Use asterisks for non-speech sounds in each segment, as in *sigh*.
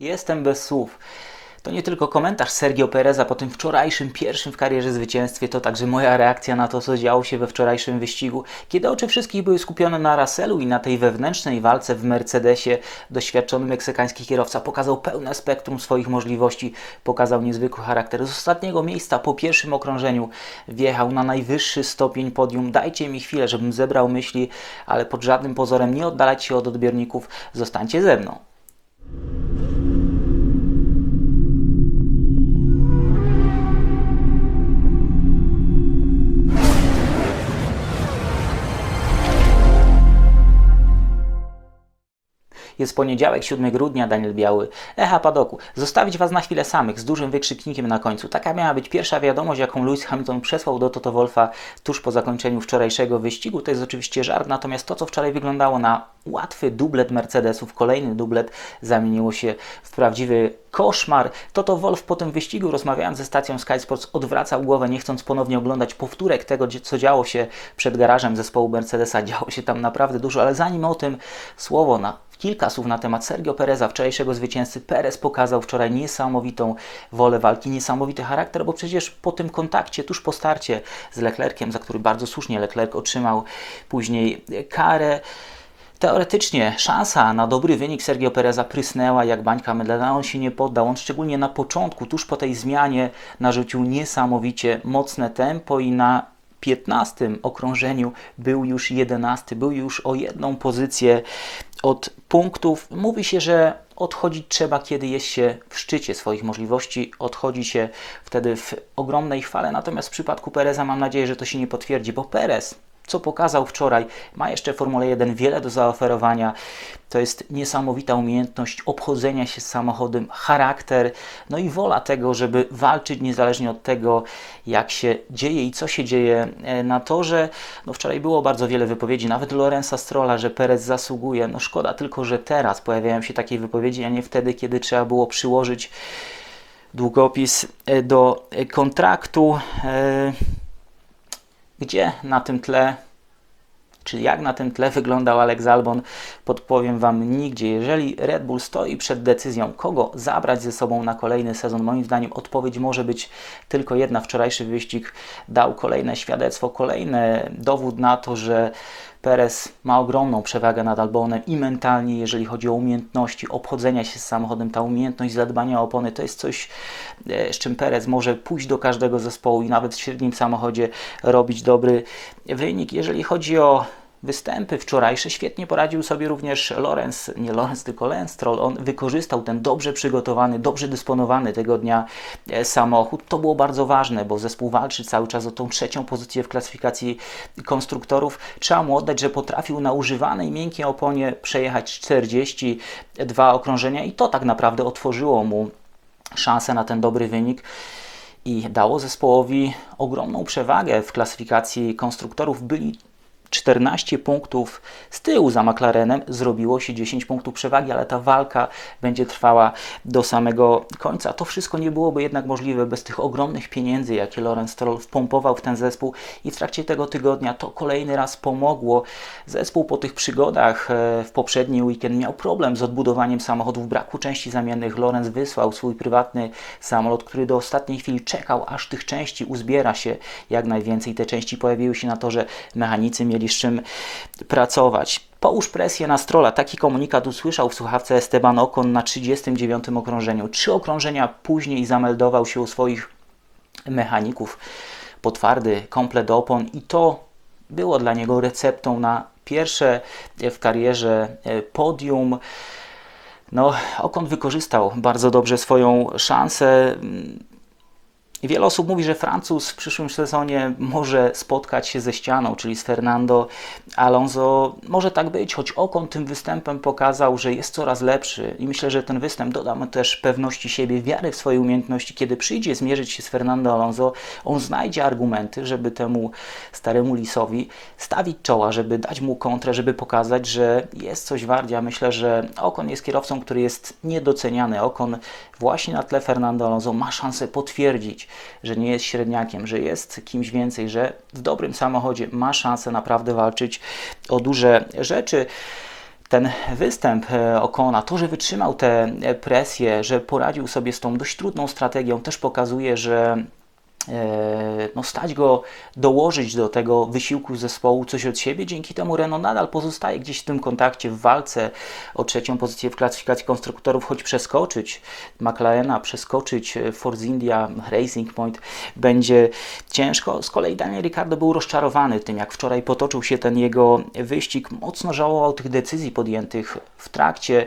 Jestem bez słów. To nie tylko komentarz Sergio Pereza po tym wczorajszym pierwszym w karierze zwycięstwie, to także moja reakcja na to, co działo się we wczorajszym wyścigu, kiedy oczy wszystkich były skupione na Russellu i na tej wewnętrznej walce w Mercedesie. Doświadczony meksykański kierowca pokazał pełne spektrum swoich możliwości, pokazał niezwykły charakter. Z ostatniego miejsca po pierwszym okrążeniu wjechał na najwyższy stopień podium. Dajcie mi chwilę, żebym zebrał myśli, ale pod żadnym pozorem nie oddalać się od odbiorników. Zostańcie ze mną. Jest poniedziałek, 7 grudnia, Daniel Biały. Echa Padoku. Zostawić Was na chwilę samych, z dużym wykrzyknikiem na końcu. Taka miała być pierwsza wiadomość, jaką Lewis Hamilton przesłał do Toto Wolfa tuż po zakończeniu wczorajszego wyścigu. To jest oczywiście żart, natomiast to, co wczoraj wyglądało na łatwy dublet Mercedesów, kolejny dublet zamieniło się w prawdziwy koszmar. Toto Wolf po tym wyścigu, rozmawiając ze stacją Sky Sports, odwracał głowę, nie chcąc ponownie oglądać powtórek tego, co działo się przed garażem zespołu Mercedesa. Działo się tam naprawdę dużo, ale zanim o tym słowo na Kilka słów na temat Sergio Pereza, wczorajszego zwycięzcy. Perez pokazał wczoraj niesamowitą wolę walki, niesamowity charakter, bo przecież po tym kontakcie, tuż po starcie z Leclerciem, za który bardzo słusznie Leclerc otrzymał później karę, Teoretycznie szansa na dobry wynik Sergio Pereza prysnęła jak bańka mydlana. On się nie poddał. On szczególnie na początku, tuż po tej zmianie, narzucił niesamowicie mocne tempo i na 15 okrążeniu był już 11, był już o jedną pozycję od punktów. Mówi się, że odchodzić trzeba, kiedy jest się w szczycie swoich możliwości, odchodzi się wtedy w ogromnej chwale. Natomiast w przypadku Pereza mam nadzieję, że to się nie potwierdzi, bo Perez co pokazał wczoraj. Ma jeszcze Formule 1 wiele do zaoferowania. To jest niesamowita umiejętność obchodzenia się z samochodem, charakter, no i wola tego, żeby walczyć niezależnie od tego, jak się dzieje i co się dzieje e, na torze. No wczoraj było bardzo wiele wypowiedzi, nawet Lorenza Strolla, że Perez zasługuje. No szkoda tylko, że teraz pojawiają się takie wypowiedzi, a nie wtedy, kiedy trzeba było przyłożyć długopis e, do kontraktu. Gdzie na tym tle, czy jak na tym tle wyglądał Alex Albon, podpowiem Wam nigdzie. Jeżeli Red Bull stoi przed decyzją, kogo zabrać ze sobą na kolejny sezon, moim zdaniem odpowiedź może być tylko jedna. Wczorajszy wyścig dał kolejne świadectwo, kolejny dowód na to, że Perez ma ogromną przewagę nad Albonem i mentalnie, jeżeli chodzi o umiejętności obchodzenia się z samochodem, ta umiejętność zadbania o opony, to jest coś, e, z czym Perez może pójść do każdego zespołu i nawet w średnim samochodzie robić dobry wynik. Jeżeli chodzi o występy wczorajsze świetnie poradził sobie również Lorenz, nie Lorenz, tylko Lance Stroll. On wykorzystał ten dobrze przygotowany, dobrze dysponowany tego dnia e, samochód. To było bardzo ważne, bo zespół walczy cały czas o tą trzecią pozycję w klasyfikacji konstruktorów. Trzeba mu oddać, że potrafił na używanej miękkiej oponie przejechać 42 okrążenia i to tak naprawdę otworzyło mu szansę na ten dobry wynik i dało zespołowi ogromną przewagę w klasyfikacji konstruktorów. Byli 14 punktów z tyłu za McLarenem, zrobiło się 10 punktów przewagi, ale ta walka będzie trwała do samego końca. To wszystko nie byłoby jednak możliwe bez tych ogromnych pieniędzy, jakie Lorenz Stroll wpompował w ten zespół i w trakcie tego tygodnia to kolejny raz pomogło. Zespół po tych przygodach e, w poprzedni weekend miał problem z odbudowaniem samochodów, braku części zamiennych. Lorenz wysłał swój prywatny samolot, który do ostatniej chwili czekał, aż tych części uzbiera się jak najwięcej. Te części pojawiły się na to, że mechanicy mieli mieli czym pracować. Połóż presję na strola. Taki komunikat usłyszał w słuchawce Esteban Ocon na 39 okrążeniu. Trzy okrążenia później zameldował się u swoich mechaników po twardy komplet opon i to było dla niego receptą na pierwsze w karierze e, podium. No, Okon wykorzystał bardzo dobrze swoją szansę. Wiele osób mówi, że Francuz w przyszłym sezonie może spotkać się ze ścianą, czyli z Fernando Alonso. Może tak być, choć Okon tym występem pokazał, że jest coraz lepszy i myślę, że ten występ doda mu też pewności siebie, wiary w swoje umiejętności. Kiedy przyjdzie zmierzyć się z Fernando Alonso, on znajdzie argumenty, żeby temu staremu lisowi stawić czoła, żeby dać mu kontrę, żeby pokazać, że jest coś wart. Ja myślę, że Okon jest kierowcą, który jest niedoceniany. Okon właśnie na tle Fernando Alonso ma szansę potwierdzić, że nie jest średniakiem, że jest kimś więcej, że w dobrym samochodzie ma szansę naprawdę walczyć o duże rzeczy. ten występ e, Okona, to, że wytrzymał tę presję, że poradził sobie z tą dość trudną strategią, też pokazuje, że no, stać go dołożyć do tego wysiłku zespołu coś od siebie. Dzięki temu Renault nadal pozostaje gdzieś w tym kontakcie, w walce o trzecią pozycję w klasyfikacji konstruktorów, choć przeskoczyć McLarena, przeskoczyć Force India, Racing Point będzie ciężko. Z kolei Daniel Ricciardo był rozczarowany tym, jak wczoraj potoczył się ten jego wyścig. Mocno żałował tych decyzji podjętych w trakcie.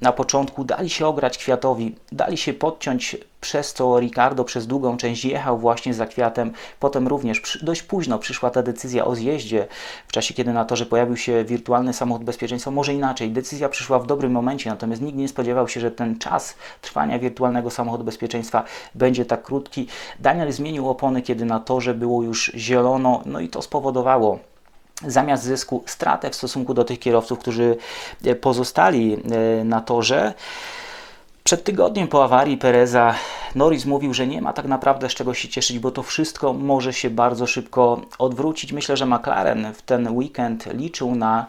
Na początku dali się ograć Kwiatowi, dali się podciąć przez co Ricardo przez długą część jechał właśnie za kwiatem. Potem również dość późno przyszła ta decyzja o zjeździe, w czasie kiedy na torze pojawił się wirtualny samochód bezpieczeństwa. Może inaczej, decyzja przyszła w dobrym momencie, natomiast nikt nie spodziewał się, że ten czas trwania wirtualnego samochodu bezpieczeństwa będzie tak krótki. Daniel zmienił opony, kiedy na torze było już zielono, no i to spowodowało zamiast zysku stratę w stosunku do tych kierowców, którzy pozostali e, na torze. Przed tygodniem po awarii Pereza Norris mówił, że nie ma tak naprawdę z czego się cieszyć, bo to wszystko może się bardzo szybko odwrócić. Myślę, że McLaren w ten weekend liczył na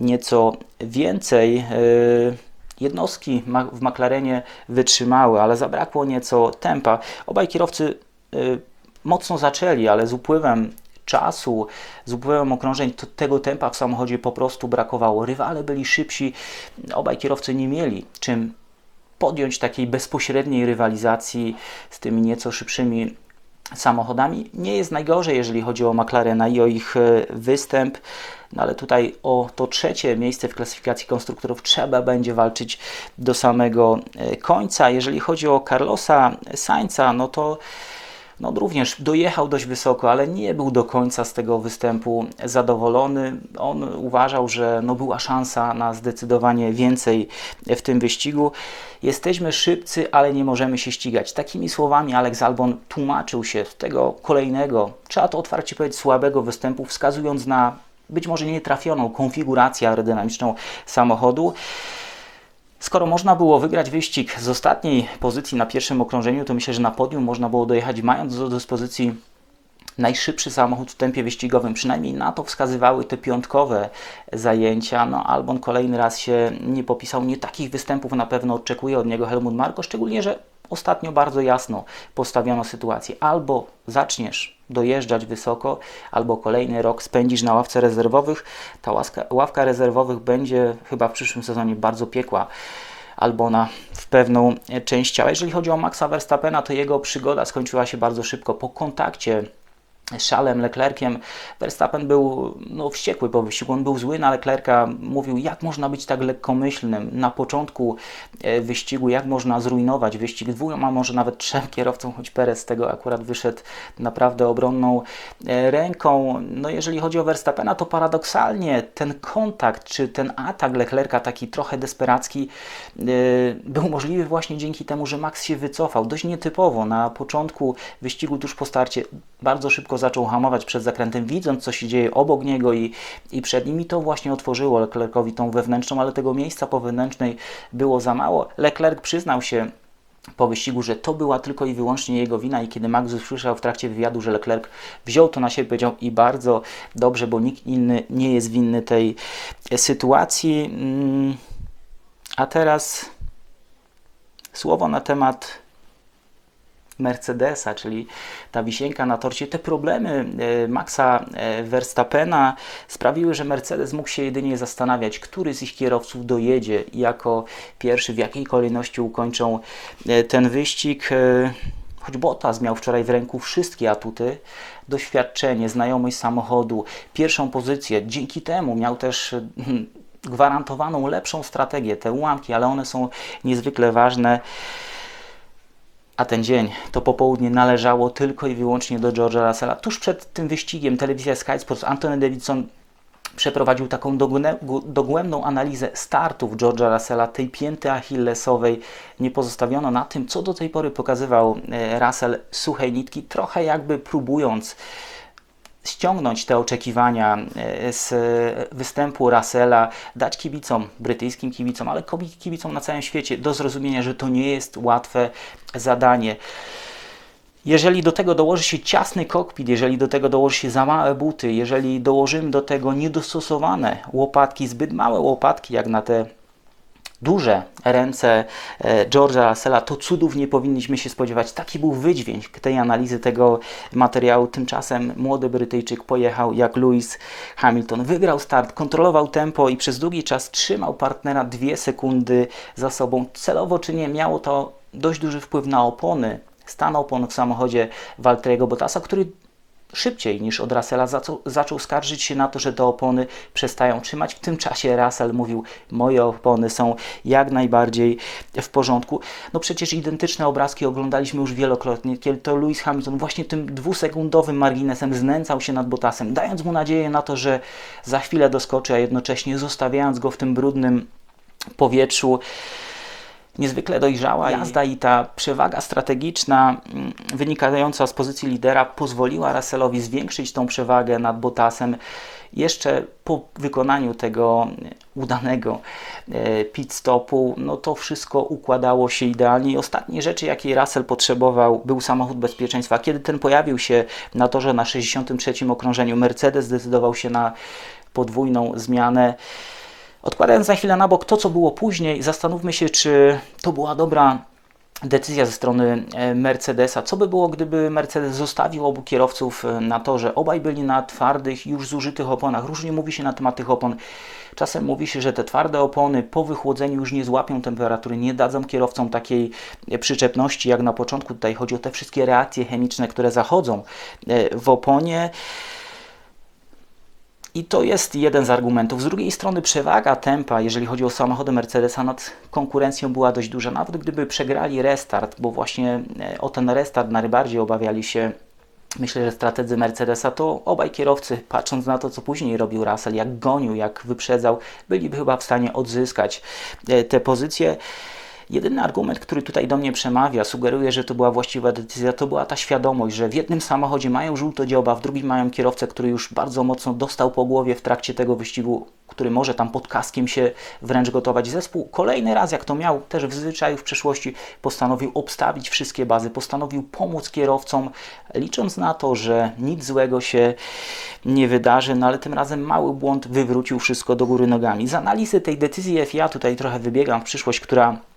nieco więcej. Yy, jednostki w McLarenie wytrzymały, ale zabrakło nieco tempa. Obaj kierowcy yy, mocno zaczęli, ale z upływem czasu, z upływem okrążeń to tego tempa w samochodzie po prostu brakowało. Rywale byli szybsi, obaj kierowcy nie mieli czym podjąć takiej bezpośredniej rywalizacji z tymi nieco szybszymi samochodami. Nie jest najgorzej, jeżeli chodzi o McLarena i o ich e, występ, no ale tutaj o to trzecie miejsce w klasyfikacji konstruktorów trzeba będzie walczyć do samego e, końca. Jeżeli chodzi o Carlosa Sainza, no to no również dojechał dość wysoko, ale nie był do końca z tego występu zadowolony. On uważał, że no była szansa na zdecydowanie więcej w tym wyścigu. Jesteśmy szybcy, ale nie możemy się ścigać. Takimi słowami Alex Albon tłumaczył się z tego kolejnego, trzeba to otwarcie powiedzieć, słabego występu, wskazując na być może nietrafioną konfigurację aerodynamiczną samochodu. Skoro można było wygrać wyścig z ostatniej pozycji na pierwszym okrążeniu, to myślę, że na podium można było dojechać mając do dyspozycji najszybszy samochód w tempie wyścigowym. Przynajmniej na to wskazywały te piątkowe zajęcia. No, Albon kolejny raz się nie popisał. Nie takich występów na pewno oczekuje od niego Helmut Marko, szczególnie, że ostatnio bardzo jasno postawiono sytuację. Albo zaczniesz dojeżdżać wysoko, albo kolejny rok spędzisz na ławce rezerwowych. Ta łaska, ławka rezerwowych będzie chyba w przyszłym sezonie bardzo piekła albo na w pewną część ciała. Jeżeli chodzi o Maxa Verstappena, to jego przygoda skończyła się bardzo szybko po kontakcie Szalem, Leclerciem. Verstappen był no, wściekły po wyścigu, on był zły na Leclerca, mówił jak można być tak lekkomyślnym na początku e, wyścigu, jak można zrujnować wyścig dwoma, może nawet trzem kierowcom, choć Perez z tego akurat wyszedł naprawdę obronną e, ręką. No jeżeli chodzi o Verstappena, to paradoksalnie ten kontakt, czy ten atak Leclerca, taki trochę desperacki, e, był możliwy właśnie dzięki temu, że Max się wycofał, dość nietypowo, na początku wyścigu tuż po starcie, bardzo szybko zaczął hamować przed zakrętem, widząc co się dzieje obok niego i, i przed nim i to właśnie otworzyło Leclercowi tą wewnętrzną, ale tego miejsca po wewnętrznej było za mało. Leclerc przyznał się po wyścigu, że to była tylko i wyłącznie jego wina i kiedy Max usłyszał w trakcie wywiadu, że Leclerc wziął to na siebie, powiedział i bardzo dobrze, bo nikt inny nie jest winny tej sytuacji. Mm, a teraz słowo na temat Mercedesa, czyli ta wisienka na torcie, te problemy e, Maxa e, Verstappena sprawiły, że Mercedes mógł się jedynie zastanawiać, który z ich kierowców dojedzie jako pierwszy, w jakiej kolejności ukończą e, ten wyścig. Choć Bottas miał wczoraj w ręku wszystkie atuty, doświadczenie, znajomość samochodu, pierwszą pozycję, dzięki temu miał też gwarantowaną lepszą strategię, te ułamki, ale one są niezwykle ważne a ten dzień, to popołudnie należało tylko i wyłącznie do George'a Russella. Tuż przed tym wyścigiem telewizja Sky Sports Anthony Davidson przeprowadził taką dogłębną analizę startów George'a Russella, tej pięty achillesowej. Nie pozostawiono na tym, co do tej pory pokazywał e, Russell suchej nitki, trochę jakby próbując ściągnąć te oczekiwania e, z występu Russella, dać kibicom, brytyjskim kibicom, ale kibicom na całym świecie do zrozumienia, że to nie jest łatwe zadanie. Jeżeli do tego dołoży się ciasny kokpit, jeżeli do tego dołoży się za małe buty, jeżeli dołożymy do tego niedostosowane łopatki, zbyt małe łopatki jak na te duże ręce e, George'a Russella, to cudów nie powinniśmy się spodziewać. Taki był wydźwięk tej analizy tego materiału. Tymczasem młody Brytyjczyk pojechał jak Lewis Hamilton. Wygrał start, kontrolował tempo i przez długi czas trzymał partnera dwie sekundy za sobą. Celowo czy nie, miało to dość duży wpływ na opony. Stan opon w samochodzie Walteriego Bottasa, który szybciej niż od Russella zaczął, skarżyć się na to, że te opony przestają trzymać. W tym czasie Russell mówił, moje opony są jak najbardziej w porządku. No przecież identyczne obrazki oglądaliśmy już wielokrotnie, kiedy to Lewis Hamilton właśnie tym dwusekundowym marginesem znęcał się nad Bottasem, dając mu nadzieję na to, że za chwilę doskoczy, a jednocześnie zostawiając go w tym brudnym powietrzu niezwykle dojrzała jazda i ta przewaga strategiczna mm, wynikająca z pozycji lidera pozwoliła Russellowi zwiększyć tą przewagę nad Bottasem jeszcze po wykonaniu tego udanego e, pit stopu, no to wszystko układało się idealnie i ostatnie rzeczy, jakie Russell potrzebował, był samochód bezpieczeństwa. Kiedy ten pojawił się na torze na 63 okrążeniu, Mercedes zdecydował się na podwójną zmianę. Odkładając na chwilę na bok to, co było później, zastanówmy się, czy to była dobra decyzja ze strony e, Mercedesa. Co by było, gdyby Mercedes zostawił obu kierowców e, na torze? Obaj byli na twardych, już zużytych oponach. Różnie mówi się na temat tych opon. Czasem mówi się, że te twarde opony po wychłodzeniu już nie złapią temperatury, nie dadzą kierowcom takiej e, przyczepności jak na początku. Tutaj chodzi o te wszystkie reakcje chemiczne, które zachodzą w oponie. I to jest jeden z argumentów. Z drugiej strony przewaga tempa, jeżeli chodzi o samochody Mercedesa nad konkurencją była dość duża. Nawet gdyby przegrali restart, bo właśnie e, o ten restart najbardziej obawiali się Myślę, że strategzy Mercedesa to obaj kierowcy, patrząc na to, co później robił Russell, jak gonił, jak wyprzedzał, byliby chyba w stanie odzyskać e, te pozycje. Jedyny argument, który tutaj do mnie przemawia, sugeruje, że to była właściwa decyzja, to była ta świadomość, że w jednym samochodzie mają żółto dzioba, w drugim mają kierowcę, który już bardzo mocno dostał po głowie w trakcie tego wyścigu, który może tam pod kaskiem się wręcz gotować. Zespół kolejny raz, jak to miał też w zwyczaju w przeszłości, postanowił obstawić wszystkie bazy, postanowił pomóc kierowcom, licząc na to, że nic złego się nie wydarzy, no ale tym razem mały błąd wywrócił wszystko do góry nogami. Z analizy tej decyzji FIA tutaj trochę wybiegam w przyszłość, która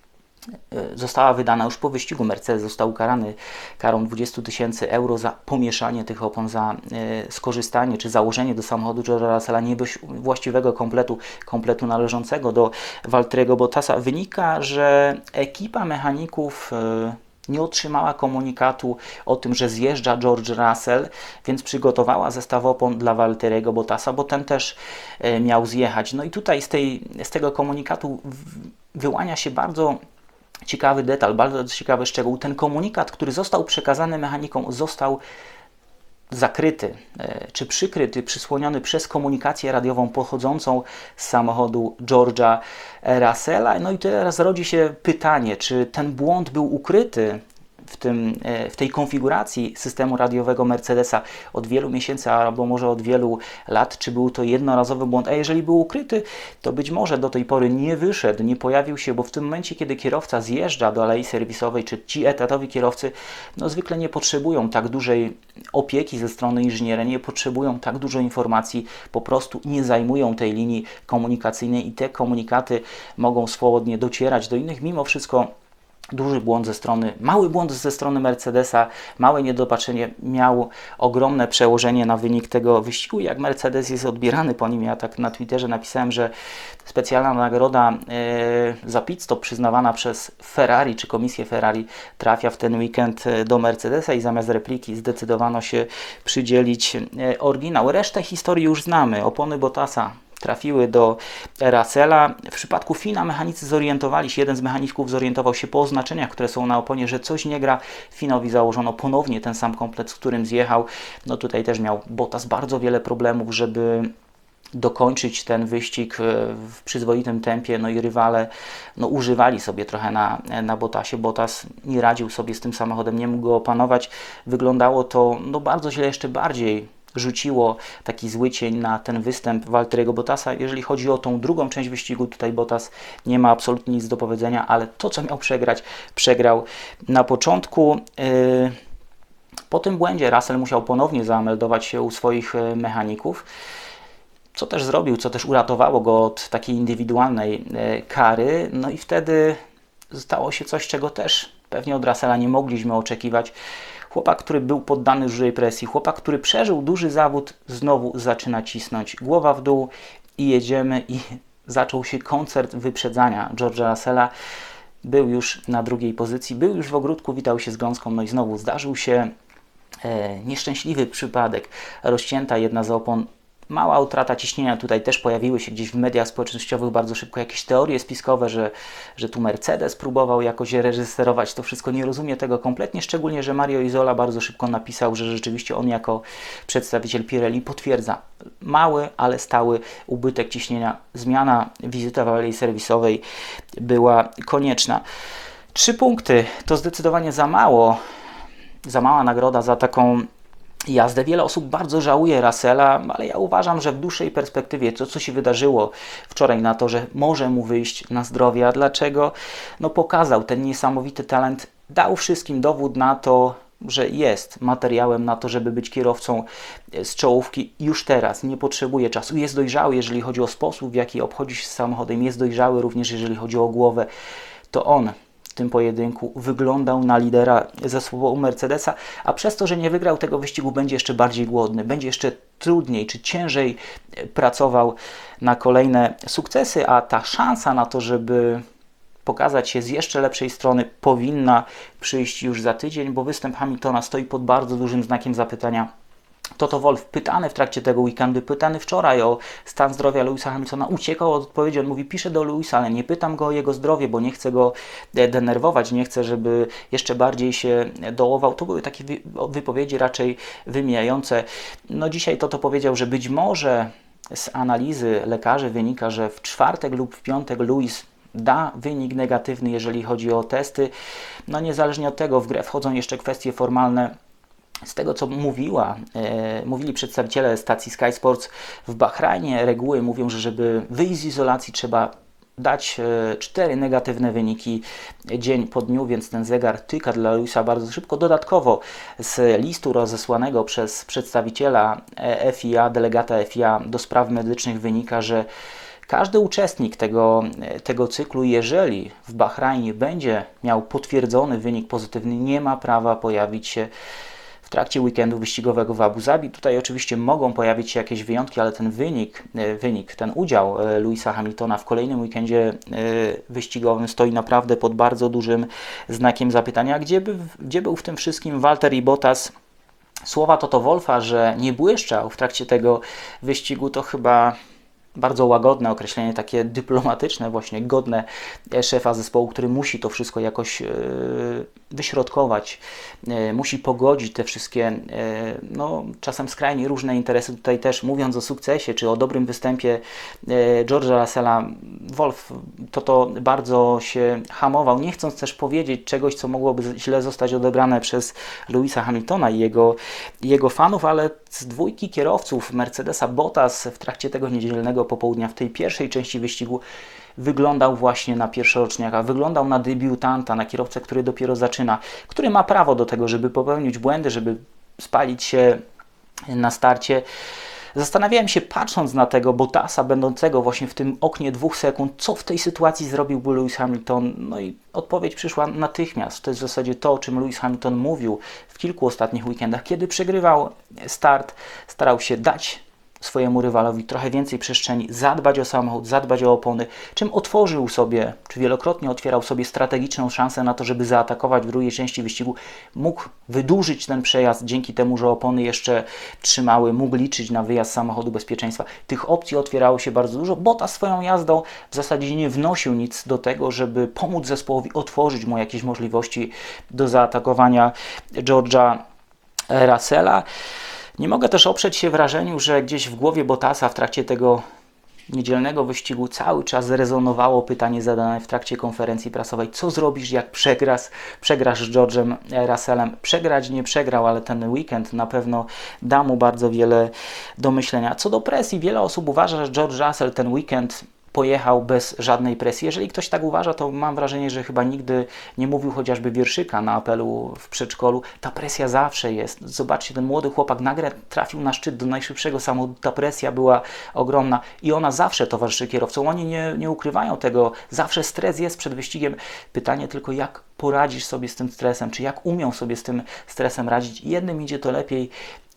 została wydana już po wyścigu. Mercedes został ukarany karą 20 tysięcy euro za pomieszanie tych opon, za e, skorzystanie czy założenie do samochodu George'a Russella niewłaściwego kompletu, kompletu należącego do Walteriego Bottasa. Wynika, że ekipa mechaników e, nie otrzymała komunikatu o tym, że zjeżdża George Russell, więc przygotowała zestaw opon dla Walteriego Bottasa, bo ten też miał zjechać. No i tutaj z, tej, z tego komunikatu wyłania się bardzo ciekawy detal, bardzo ciekawy szczegół. Ten komunikat, który został przekazany mechanikom, został zakryty e, czy przykryty, przysłoniony przez komunikację radiową pochodzącą z samochodu George'a Russella. No i teraz rodzi się pytanie, czy ten błąd był ukryty w, tym, e, w tej konfiguracji systemu radiowego Mercedesa od wielu miesięcy, albo może od wielu lat, czy był to jednorazowy błąd, a jeżeli był ukryty, to być może do tej pory nie wyszedł, nie pojawił się, bo w tym momencie, kiedy kierowca zjeżdża do alei serwisowej, czy ci etatowi kierowcy, no zwykle nie potrzebują tak dużej opieki ze strony inżyniera, nie potrzebują tak dużo informacji, po prostu nie zajmują tej linii komunikacyjnej i te komunikaty mogą swobodnie docierać do innych. Mimo wszystko duży błąd ze strony, mały błąd ze strony Mercedesa, małe niedopatrzenie miał ogromne przełożenie na wynik tego wyścigu. Jak Mercedes jest odbierany po nim, ja tak na Twitterze napisałem, że specjalna nagroda e, za pit stop przyznawana przez Ferrari czy komisję Ferrari trafia w ten weekend e, do Mercedesa i zamiast repliki zdecydowano się przydzielić e, oryginał. Resztę historii już znamy. Opony Bottasa trafiły do Russella. W przypadku Fina mechanicy zorientowali się, jeden z mechaników zorientował się po oznaczeniach, które są na oponie, że coś nie gra. Finowi założono ponownie ten sam komplet, z którym zjechał. No tutaj też miał Bottas bardzo wiele problemów, żeby dokończyć ten wyścig w przyzwoitym tempie, no i rywale no, używali sobie trochę na, na Botasie. Botas nie radził sobie z tym samochodem, nie mógł go opanować. Wyglądało to no, bardzo źle, jeszcze bardziej rzuciło taki zły cień na ten występ Walteriego Bottasa. Jeżeli chodzi o tą drugą część wyścigu, tutaj Bottas nie ma absolutnie nic do powiedzenia, ale to, co miał przegrać, przegrał na początku. Yy, Po tym błędzie Russell musiał ponownie zameldować się u swoich e, mechaników, co też zrobił, co też uratowało go od takiej indywidualnej e, kary. No i wtedy stało się coś, czego też pewnie od Russella nie mogliśmy oczekiwać. Chłopak, który był poddany dużej presji, chłopak, który przeżył duży zawód, znowu zaczyna cisnąć głowa w dół i jedziemy i *laughs* zaczął się koncert wyprzedzania George'a Russella. Był już na drugiej pozycji, był już w ogródku, witał się z gąską, no i znowu zdarzył się e, nieszczęśliwy przypadek. Rozcięta jedna z opon mała utrata ciśnienia. Tutaj też pojawiły się gdzieś w mediach społecznościowych bardzo szybko jakieś teorie spiskowe, że, że tu Mercedes próbował jakoś reżyserować to wszystko. Nie rozumie tego kompletnie, szczególnie, że Mario Isola bardzo szybko napisał, że rzeczywiście on jako przedstawiciel Pirelli potwierdza mały, ale stały ubytek ciśnienia. Zmiana wizyta w alei serwisowej była konieczna. Trzy punkty to zdecydowanie za mało, za mała nagroda za taką jazdę. Wiele osób bardzo żałuje Russella, ale ja uważam, że w dłuższej perspektywie to, co się wydarzyło wczoraj na to, że może mu wyjść na zdrowie, a dlaczego? No pokazał ten niesamowity talent, dał wszystkim dowód na to, że jest materiałem na to, żeby być kierowcą z czołówki już teraz, nie potrzebuje czasu. Jest dojrzały, jeżeli chodzi o sposób, w jaki obchodzi się z samochodem, jest dojrzały również, jeżeli chodzi o głowę. To on w tym pojedynku wyglądał na lidera zespołu Mercedesa, a przez to, że nie wygrał tego wyścigu, będzie jeszcze bardziej głodny, będzie jeszcze trudniej czy ciężej pracował na kolejne sukcesy, a ta szansa na to, żeby pokazać się z jeszcze lepszej strony, powinna przyjść już za tydzień, bo występ Hamiltona stoi pod bardzo dużym znakiem zapytania Toto Wolf, pytany w trakcie tego weekendu, pytany wczoraj o stan zdrowia Louisa Hamiltona, uciekał od odpowiedzi. On mówi: Piszę do Louisa, ale nie pytam go o jego zdrowie, bo nie chcę go e, denerwować, nie chcę, żeby jeszcze bardziej się dołował. To były takie wypowiedzi raczej wymijające. No dzisiaj Toto powiedział, że być może z analizy lekarzy wynika, że w czwartek lub w piątek Louis da wynik negatywny, jeżeli chodzi o testy. No niezależnie od tego, w grę wchodzą jeszcze kwestie formalne z tego, co mówiła, e, mówili przedstawiciele stacji Sky Sports w Bahrajnie, reguły mówią, że żeby wyjść z izolacji trzeba dać e, cztery negatywne wyniki dzień po dniu, więc ten zegar tyka dla Luisa bardzo szybko. Dodatkowo z listu rozesłanego przez przedstawiciela e, FIA, delegata FIA do spraw medycznych wynika, że każdy uczestnik tego, e, tego cyklu, jeżeli w Bahrajnie będzie miał potwierdzony wynik pozytywny, nie ma prawa pojawić się trakcie weekendu wyścigowego w Abu Zabi. Tutaj oczywiście mogą pojawić się jakieś wyjątki, ale ten wynik, e, wynik ten udział e, Louisa Hamiltona w kolejnym weekendzie e, wyścigowym stoi naprawdę pod bardzo dużym znakiem zapytania. Gdzie, by, gdzie był w tym wszystkim Walter i Bottas? Słowa Toto Wolfa, że nie błyszczał w trakcie tego wyścigu, to chyba bardzo łagodne określenie, takie dyplomatyczne, właśnie godne szefa zespołu, który musi to wszystko jakoś e, wyśrodkować, e, musi pogodzić te wszystkie, e, no czasem skrajnie różne interesy. Tutaj też mówiąc o sukcesie, czy o dobrym występie George'a Russella, Wolf to to bardzo się hamował, nie chcąc też powiedzieć czegoś, co mogłoby źle zostać odebrane przez Louisa Hamiltona i jego, jego fanów, ale z dwójki kierowców Mercedesa Bottas w trakcie tego niedzielnego popołudnia w tej pierwszej części wyścigu wyglądał właśnie na pierwszoroczniaka, wyglądał na debiutanta, na kierowcę, który dopiero zaczyna, który ma prawo do tego, żeby popełnić błędy, żeby spalić się na starcie. Zastanawiałem się, patrząc na tego Bottasa, będącego właśnie w tym oknie dwóch sekund, co w tej sytuacji zrobiłby Lewis Hamilton. No i odpowiedź przyszła natychmiast. To jest w zasadzie to, o czym Lewis Hamilton mówił w kilku ostatnich weekendach. Kiedy przegrywał start, starał się dać swojemu rywalowi trochę więcej przestrzeni, zadbać o samochód, zadbać o opony, czym otworzył sobie, czy wielokrotnie otwierał sobie strategiczną szansę na to, żeby zaatakować w drugiej części wyścigu, mógł wydłużyć ten przejazd dzięki temu, że opony jeszcze trzymały, mógł liczyć na wyjazd samochodu bezpieczeństwa. Tych opcji otwierało się bardzo dużo, bo ta swoją jazdą w zasadzie nie wnosił nic do tego, żeby pomóc zespołowi otworzyć mu jakieś możliwości do zaatakowania George'a Russella. Nie mogę też oprzeć się wrażeniu, że gdzieś w głowie Botasa w trakcie tego niedzielnego wyścigu cały czas rezonowało pytanie zadane w trakcie konferencji prasowej, co zrobisz jak przegrasz, przegrasz z George'em Russellem. Przegrać nie przegrał, ale ten weekend na pewno da mu bardzo wiele do myślenia. Co do presji, wiele osób uważa, że George Russell ten weekend pojechał bez żadnej presji. Jeżeli ktoś tak uważa, to mam wrażenie, że chyba nigdy nie mówił chociażby wierszyka na apelu w przedszkolu. Ta presja zawsze jest. Zobaczcie, ten młody chłopak nagle trafił na szczyt do najszybszego samochodu. Ta presja była ogromna i ona zawsze towarzyszy kierowcom. Oni nie, nie ukrywają tego. Zawsze stres jest przed wyścigiem. Pytanie tylko, jak poradzisz sobie z tym stresem, czy jak umią sobie z tym stresem radzić. Jednym idzie to lepiej,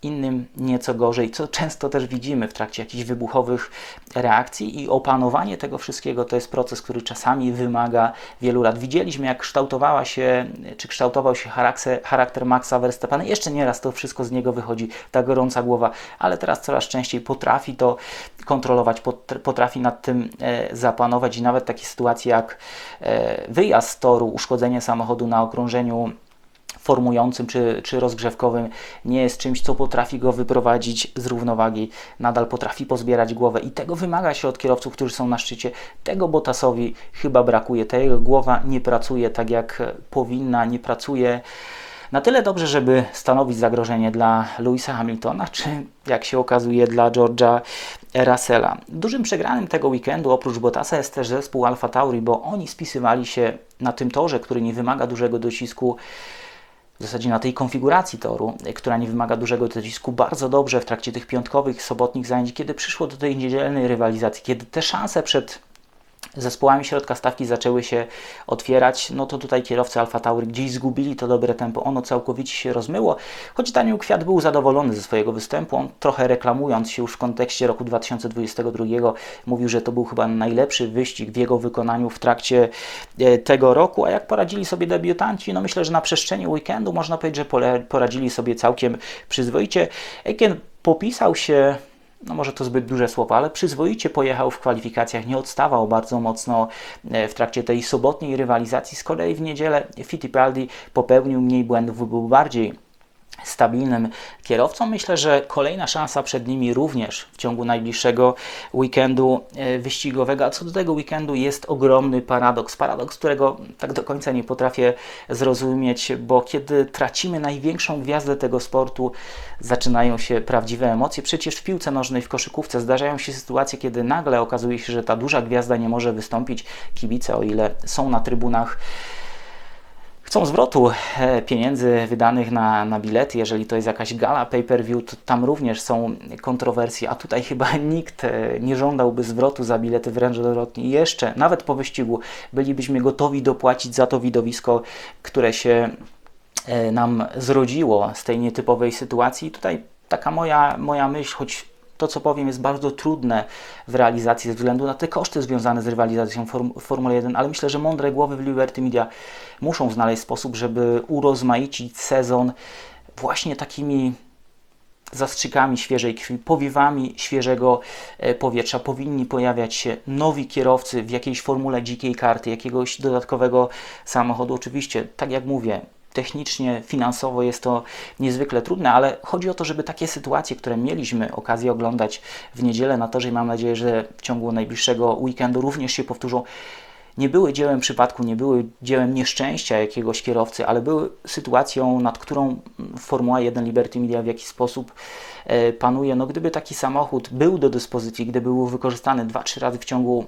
innym nieco gorzej, co często też widzimy w trakcie jakichś wybuchowych reakcji i opanowanie tego wszystkiego to jest proces, który czasami wymaga wielu lat. Widzieliśmy, jak kształtowała się, czy kształtował się charakter, charakter Maxa Verstappena. Jeszcze nieraz to wszystko z niego wychodzi, ta gorąca głowa, ale teraz coraz częściej potrafi to kontrolować, potrafi nad tym e, zapanować i nawet takie sytuacje jak e, wyjazd z toru, uszkodzenie samochodu na okrążeniu formującym czy, czy rozgrzewkowym nie jest czymś, co potrafi go wyprowadzić z równowagi, nadal potrafi pozbierać głowę i tego wymaga się od kierowców, którzy są na szczycie. Tego Botasowi chyba brakuje, ta jego głowa nie pracuje tak jak powinna, nie pracuje na tyle dobrze, żeby stanowić zagrożenie dla Louisa Hamiltona, czy jak się okazuje dla George'a Russella. Dużym przegranym tego weekendu oprócz Bottasa jest też zespół Alfa Tauri, bo oni spisywali się na tym torze, który nie wymaga dużego docisku w zasadzie na tej konfiguracji toru, która nie wymaga dużego docisku, bardzo dobrze w trakcie tych piątkowych, sobotnich zajęć, kiedy przyszło do tej niedzielnej rywalizacji, kiedy te szanse przed zespołami środka stawki zaczęły się otwierać, no to tutaj kierowcy Alfa Tauri gdzieś zgubili to dobre tempo, ono całkowicie się rozmyło, choć Daniel Kwiat był zadowolony ze swojego występu, on trochę reklamując się już w kontekście roku 2022 mówił, że to był chyba najlepszy wyścig w jego wykonaniu w trakcie e, tego roku, a jak poradzili sobie debiutanci, no myślę, że na przestrzeni weekendu można powiedzieć, że poradzili sobie całkiem przyzwoicie. Eken popisał się no może to zbyt duże słowo, ale przyzwoicie pojechał w kwalifikacjach, nie odstawał bardzo mocno e, w trakcie tej sobotniej rywalizacji. Z kolei w niedzielę Fittipaldi popełnił mniej błędów, był bardziej stabilnym kierowcą. Myślę, że kolejna szansa przed nimi również w ciągu najbliższego weekendu e, wyścigowego. A co do tego weekendu jest ogromny paradoks. Paradoks, którego tak do końca nie potrafię zrozumieć, bo kiedy tracimy największą gwiazdę tego sportu, zaczynają się prawdziwe emocje. Przecież w piłce nożnej, w koszykówce zdarzają się sytuacje, kiedy nagle okazuje się, że ta duża gwiazda nie może wystąpić. Kibice, o ile są na trybunach, chcą zwrotu e, pieniędzy wydanych na, na bilety. Jeżeli to jest jakaś gala pay-per-view, to tam również są kontrowersje, a tutaj *laughs* chyba nikt e, nie żądałby zwrotu za bilety, wręcz odwrotnie. Jeszcze, nawet po wyścigu, bylibyśmy gotowi dopłacić za to widowisko, które się e, nam zrodziło z tej nietypowej sytuacji. Tutaj taka moja, moja myśl, choć to, co powiem, jest bardzo trudne w realizacji ze względu na te koszty związane z rywalizacją w Formule 1, ale myślę, że mądre głowy w Liberty Media muszą znaleźć sposób, żeby urozmaicić sezon właśnie takimi zastrzykami świeżej krwi, powiewami świeżego e, powietrza. Powinni pojawiać się nowi kierowcy w jakiejś formule dzikiej karty, jakiegoś dodatkowego samochodu. Oczywiście, tak jak mówię, technicznie, finansowo jest to niezwykle trudne, ale chodzi o to, żeby takie sytuacje, które mieliśmy okazję oglądać w niedzielę na torze i mam nadzieję, że w ciągu najbliższego weekendu również się powtórzą, nie były dziełem przypadku, nie były dziełem nieszczęścia jakiegoś kierowcy, ale były sytuacją, nad którą Formuła 1 Liberty Media w jakiś sposób e, panuje. No, gdyby taki samochód był do dyspozycji, gdyby był wykorzystany 2-3 razy w ciągu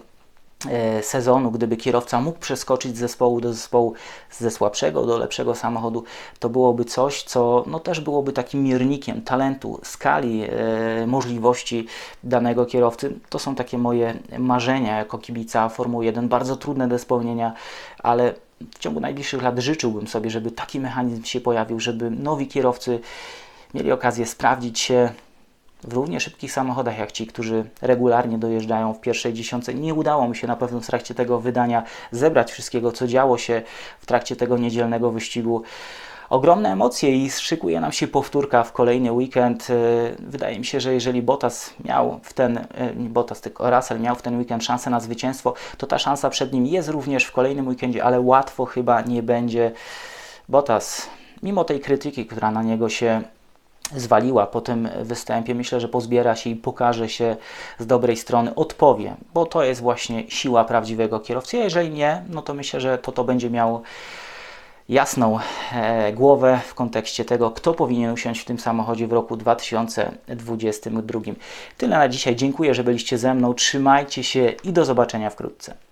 sezonu, gdyby kierowca mógł przeskoczyć z zespołu do zespołu ze słabszego do lepszego samochodu, to byłoby coś, co no, też byłoby takim miernikiem talentu, skali e, możliwości danego kierowcy. To są takie moje marzenia jako kibica Formuły 1, bardzo trudne do spełnienia, ale w ciągu najbliższych lat życzyłbym sobie, żeby taki mechanizm się pojawił, żeby nowi kierowcy mieli okazję sprawdzić się w równie szybkich samochodach jak ci, którzy regularnie dojeżdżają w pierwszej dziesiątce. Nie udało mi się na pewno w trakcie tego wydania zebrać wszystkiego, co działo się w trakcie tego niedzielnego wyścigu. Ogromne emocje i szykuje nam się powtórka w kolejny weekend. E, wydaje mi się, że jeżeli Bottas miał w ten, e, Bottas, tylko Russell miał w ten weekend szansę na zwycięstwo, to ta szansa przed nim jest również w kolejnym weekendzie, ale łatwo chyba nie będzie. Bottas, mimo tej krytyki, która na niego się zwaliła po tym występie, myślę, że pozbiera się i pokaże się z dobrej strony, odpowie, bo to jest właśnie siła prawdziwego kierowcy. A jeżeli nie, no to myślę, że to to będzie miał jasną e, głowę w kontekście tego, kto powinien usiąść w tym samochodzie w roku 2022. Tyle na dzisiaj. Dziękuję, że byliście ze mną. Trzymajcie się i do zobaczenia wkrótce.